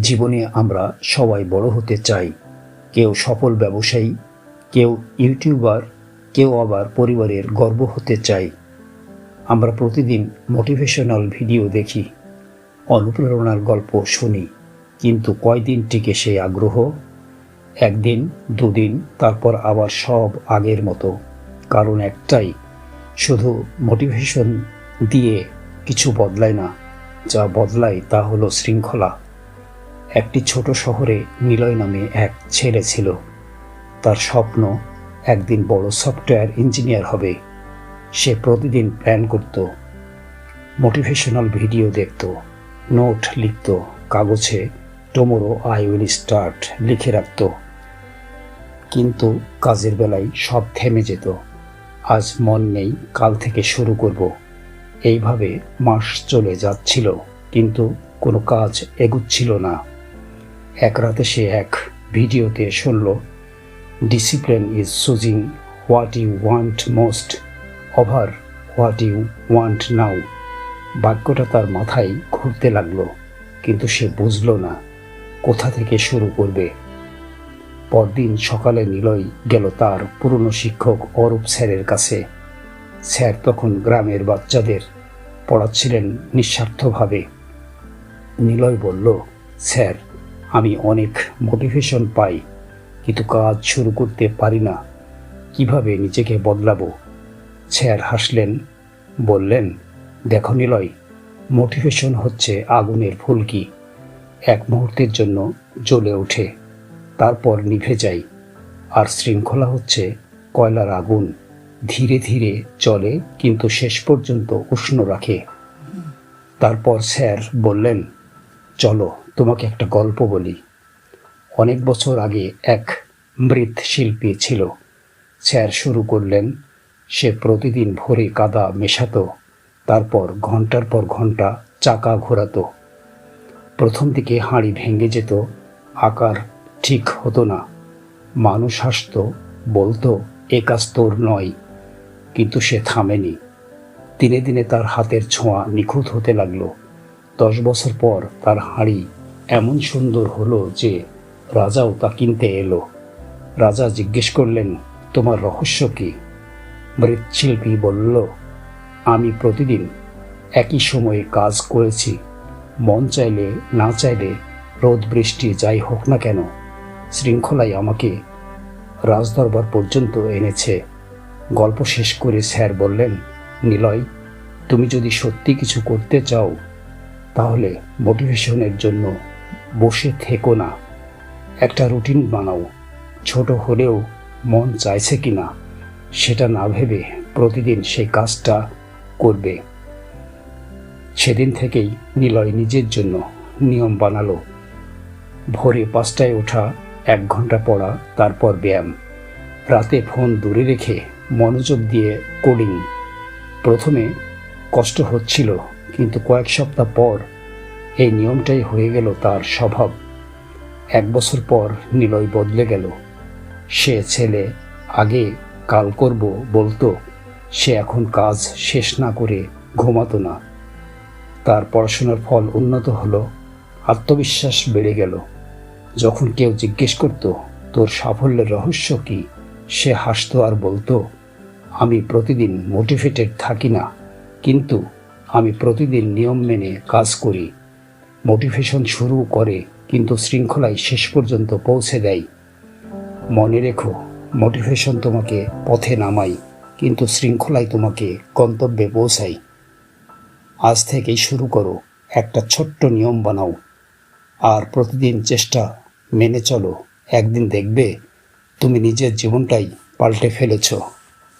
জীবনে আমরা সবাই বড় হতে চাই। কেউ সফল ব্যবসায়ী, কেউ ইউটিউবার, কেউ আবার পরিবারের গর্ব হতে চাই। আমরা প্রতিদিন মোটিভেশনাল ভিডিও দেখি, অনুপ্রেরণার গল্প শুনি, কিন্তু কয়দিন টিকে সেই আগ্রহ? একদিন, দুদিন, তারপর আবার সব আগের মতো। কারণ একটাই, শুধু মোটিভেশন দিয়ে কিছু বদলায় না। যা বদলায় তা হলো শৃঙ্খলা। একটি ছোট শহরে নিলয় নামে এক ছেলে ছিল। তার স্বপ্ন একদিন বড় সফটওয়্যার ইঞ্জিনিয়ার হবে। সে প্রতিদিন প্ল্যান করত, মোটিভেশনাল ভিডিও দেখত, নোট লিখত, কাগজে টুমোরো আই উইল স্টার্ট লিখে রাখত। কিন্তু কাজের বেলায় সব থেমে যেত। আজ মন নেই, কাল থেকে শুরু করব। এইভাবে মাস চলে যাচ্ছিল, কিন্তু কোনো কাজ এগুচ্ছিল না। এক রাতে সে এক ভিডিওতে শুনল discipline is choosing what you want most over what you want now বাক্যটা তার মাথায় ঘুরতে লাগল, কিন্তু সে বুঝল না কোথা থেকে শুরু করবে। পরদিন সকালে নিলয় গেল তার পুরনো শিক্ষক অরূপ স্যারের কাছে। স্যার তখন গ্রামের বাচ্চাদের পড়াচ্ছিলেন নিঃস্বার্থভাবে। নিলয় বলল, স্যার আমি অনেক মোটিভেশন পাই, কিন্তু কাজ শুরু করতে পারি না। কীভাবে নিজেকে বদলাবো? স্যার হাসলেন, বললেন, দেখো নিলয় মোটিভেশন হচ্ছে আগুনের ফুলকি এক মুহূর্তের জন্য জ্বলে ওঠে, তারপর নিভে যায়। আর শৃঙ্খলা হচ্ছে কয়লার আগুন, ধীরে ধীরে চলে কিন্তু শেষ পর্যন্ত উষ্ণ রাখে। তারপর স্যার বললেন, চলো তোমাকে একটা গল্প বলি। অনেক বছর আগে এক মৃৎ শিল্পী ছিল। স্যার শুরু করলেন, সে প্রতিদিন ভোরে কাদা মেশাতো, তারপর ঘণ্টার পর ঘণ্টা চাকা ঘোরাতো। প্রথম দিকে হাঁড়ি ভেঙে যেত, আকার ঠিক হতো না। মানুষ হাসত, বলতো, এ কাজ তোর নয়। কিন্তু সে থামেনি। দিনে দিনে তার হাতের ছোঁয়া নিখুঁত হতে লাগল। দশ বছর পর তার হাঁড়ি এমন সুন্দর হলো যে রাজাও তা কিনতে এলো। রাজা জিজ্ঞেস করলেন, তোমার রহস্য কি? মৃৎশিল্পী বলল, আমি প্রতিদিন একই সময়ে কাজ করেছি। মন চাইলে না চাইলে রোদ, বৃষ্টি যাই হোক না কেন, শৃঙ্খলাই আমাকে রাজদরবার পর্যন্ত এনেছে। গল্প শেষ করে স্যার বললেন, নিলয়, তুমি যদি সত্যি কিছু করতে চাও, তাহলে মোটিভেশনের জন্য বসে থেকো না। একটা রুটিন বানাও। ছোট হলেও মন চাইছে কি না, সেটা না ভেবে প্রতিদিন সেই কাজটা করবে। সেদিন থেকেই নিলয় নিজের জন্য নিয়ম বানালো। ভোরে পাঁচটায় ওঠা, এক ঘণ্টা পড়া, তারপর ব্যায়াম। রাতে ফোন দূরে রেখে মনোযোগ দিয়ে কোডিং। প্রথমে কষ্ট হচ্ছিল, কিন্তু কয়েক সপ্তাহ পর এই নিয়মটাই হয়ে গেল তার স্বভাব। এক বছর পর নিলয় বদলে গেল। সে ছেলে আগে কাল করব বলতো, সে এখন কাজ শেষ না করে ঘুমাতো না। তার পড়াশোনার ফল উন্নত হলো, আত্মবিশ্বাস বেড়ে গেল। যখন কেউ জিজ্ঞেস করত, তোর সাফল্যের রহস্য কি? সে হাসতো আর বলতো, আমি প্রতিদিন মোটিভেটেড থাকি না, কিন্তু আমি প্রতিদিন নিয়ম মেনে কাজ করি। মোটিভেশন শুরু করে, কিন্তু শৃঙ্খলায় শেষ পর্যন্ত পৌঁছে দেয়। মনে রেখো মোটিভেশন তোমাকে পথে নামাই কিন্তু শৃঙ্খলায় তোমাকে গন্তব্যে পৌঁছাই আজ থেকেই শুরু করো, একটা ছোট্ট নিয়ম বানাও। আর প্রতিদিন চেষ্টা মেনে চলো, একদিন দেখবে তুমি নিজের জীবনটাই পাল্টে ফেলেছো।